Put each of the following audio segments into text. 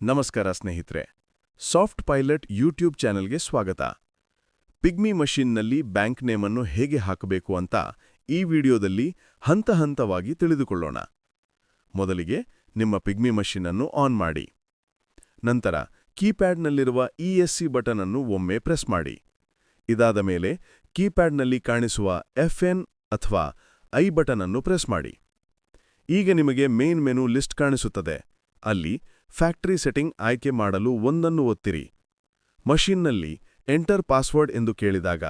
ನಮಸ್ಕಾರ ಸ್ನೇಹಿತರೆ. Soft pilot YouTube ಚಾನೆಲ್ಗೆ ಸ್ವಾಗತ. ಪಿಗ್ಮಿ ಮಷಿನ್ನಲ್ಲಿ ಬ್ಯಾಂಕ್ ನೇಮನ್ನು ಹೇಗೆ ಹಾಕಬೇಕು ಅಂತ ಈ ವಿಡಿಯೋದಲ್ಲಿ ಹಂತ ಹಂತವಾಗಿ ತಿಳಿದುಕೊಳ್ಳೋಣ. ಮೊದಲಿಗೆ ನಿಮ್ಮ ಪಿಗ್ಮಿ ಮಷೀನನ್ನು ಆನ್ ಮಾಡಿ. ನಂತರ ಕೀಪ್ಯಾಡ್ನಲ್ಲಿರುವ ಇಎಸ್ಸಿ ಬಟನ್ ಅನ್ನು ಒಮ್ಮೆ ಪ್ರೆಸ್ ಮಾಡಿ. ಇದಾದ ಮೇಲೆ ಕೀಪ್ಯಾಡ್ನಲ್ಲಿ ಕಾಣಿಸುವ ಎಫ್ಎನ್ ಅಥವಾ ಐ ಬಟನ್ ಅನ್ನು ಪ್ರೆಸ್ ಮಾಡಿ. ಈಗ ನಿಮಗೆ ಮೇನ್ ಮೆನು ಲಿಸ್ಟ್ ಕಾಣಿಸುತ್ತದೆ. ಅಲ್ಲಿ ಫ್ಯಾಕ್ಟರಿ ಸೆಟ್ಟಿಂಗ್ ಆಯ್ಕೆ ಮಾಡಲು ಒಂದನ್ನು ಒತ್ತಿರಿ. ಮಷೀನ್ನಲ್ಲಿ ಎಂಟರ್ ಪಾಸ್ವರ್ಡ್ ಎಂದು ಕೇಳಿದಾಗ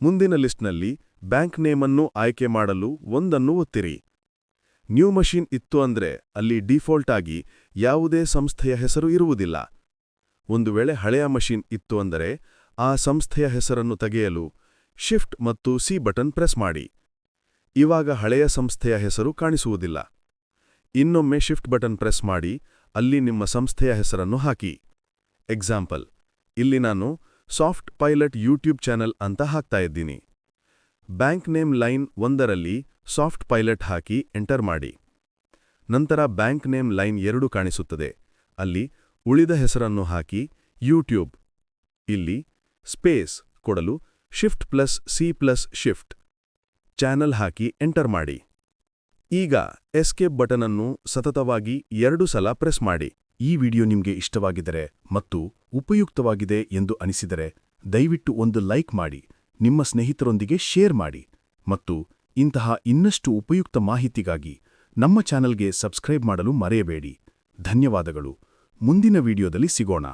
ಮುಂದಿನ ಲಿಸ್ಟ್ನಲ್ಲಿ ಬ್ಯಾಂಕ್ ನೇಮನ್ನು ಆಯ್ಕೆ ಮಾಡಲು ಒಂದನ್ನು ಒತ್ತಿರಿ. ನ್ಯೂ ಮಷೀನ್ ಇತ್ತು ಅಂದ್ರೆ ಅಲ್ಲಿ ಡಿಫಾಲ್ಟ್ ಆಗಿ ಯಾವುದೇ ಸಂಸ್ಥೆಯ ಹೆಸರು ಇರುವುದಿಲ್ಲ. ಒಂದು ವೇಳೆ ಹಳೆಯ ಮಷೀನ್ ಇತ್ತು ಅಂದರೆ ಆ ಸಂಸ್ಥೆಯ ಹೆಸರನ್ನು ತೆಗೆಯಲು ಶಿಫ್ಟ್ ಮತ್ತು ಸಿ ಬಟನ್ ಪ್ರೆಸ್ ಮಾಡಿ. ಇವಾಗ ಹಳೆಯ ಸಂಸ್ಥೆಯ ಹೆಸರು ಕಾಣಿಸುವುದಿಲ್ಲ. ಇನ್ನೊಮ್ಮೆ ಶಿಫ್ಟ್ ಬಟನ್ ಪ್ರೆಸ್ ಮಾಡಿ, ಅಲ್ಲಿ ನಿಮ್ಮ ಸಂಸ್ಥೆಯ ಹೆಸರನ್ನು ಹಾಕಿ. ಎಕ್ಸಾಂಪಲ್ ಇಲ್ಲಿ ನಾನು ಸಾಫ್ಟ್ ಪೈಲಟ್ ಯೂಟ್ಯೂಬ್ ಚಾನೆಲ್ ಅಂತ ಹಾಕ್ತಾ ಇದ್ದೀನಿ. ಬ್ಯಾಂಕ್ ನೇಮ್ ಲೈನ್ ಒಂದರಲ್ಲಿ ಸಾಫ್ಟ್ ಪೈಲಟ್ ಹಾಕಿ ಎಂಟರ್ ಮಾಡಿ. ನಂತರ ಬ್ಯಾಂಕ್ ನೇಮ್ ಲೈನ್ ಎರಡು ಕಾಣಿಸುತ್ತದೆ. ಅಲ್ಲಿ ಉಳಿದ ಹೆಸರನ್ನು ಹಾಕಿ, ಯೂಟ್ಯೂಬ್. ಇಲ್ಲಿ ಸ್ಪೇಸ್ ಕೊಡಲು shift plus C plus shift. Channel ಹಾಕಿ ಎಂಟರ್ ಮಾಡಿ. ಈಗ ಎಸ್ಕೇಪ್ ಬಟನ್ ಅನ್ನು ಸತತವಾಗಿ ಎರಡು ಸಲ ಪ್ರೆಸ್ ಮಾಡಿ. ಈ ವಿಡಿಯೋ ನಿಮಗೆ ಇಷ್ಟವಾಗಿದರೆ ಮತ್ತು ಉಪಯುಕ್ತವಾಗಿದೆ ಎಂದು ಅನಿಸಿದರೆ ದಯವಿಟ್ಟು ಒಂದು ಲೈಕ್ ಮಾಡಿ, ನಿಮ್ಮ ಸ್ನೇಹಿತರೊಂದಿಗೆ ಶೇರ್ ಮಾಡಿ ಮತ್ತು ಇಂತಹ ಇನ್ನಷ್ಟು ಉಪಯುಕ್ತ ಮಾಹಿತಿಗಾಗಿ ನಮ್ಮ ಚಾನಲ್ಗೆ ಸಬ್ಸ್ಕ್ರೈಬ್ ಮಾಡಲು ಮರೆಯಬೇಡಿ. ಧನ್ಯವಾದಗಳು. ಮುಂದಿನ ವಿಡಿಯೋದಲ್ಲಿ ಸಿಗೋಣ.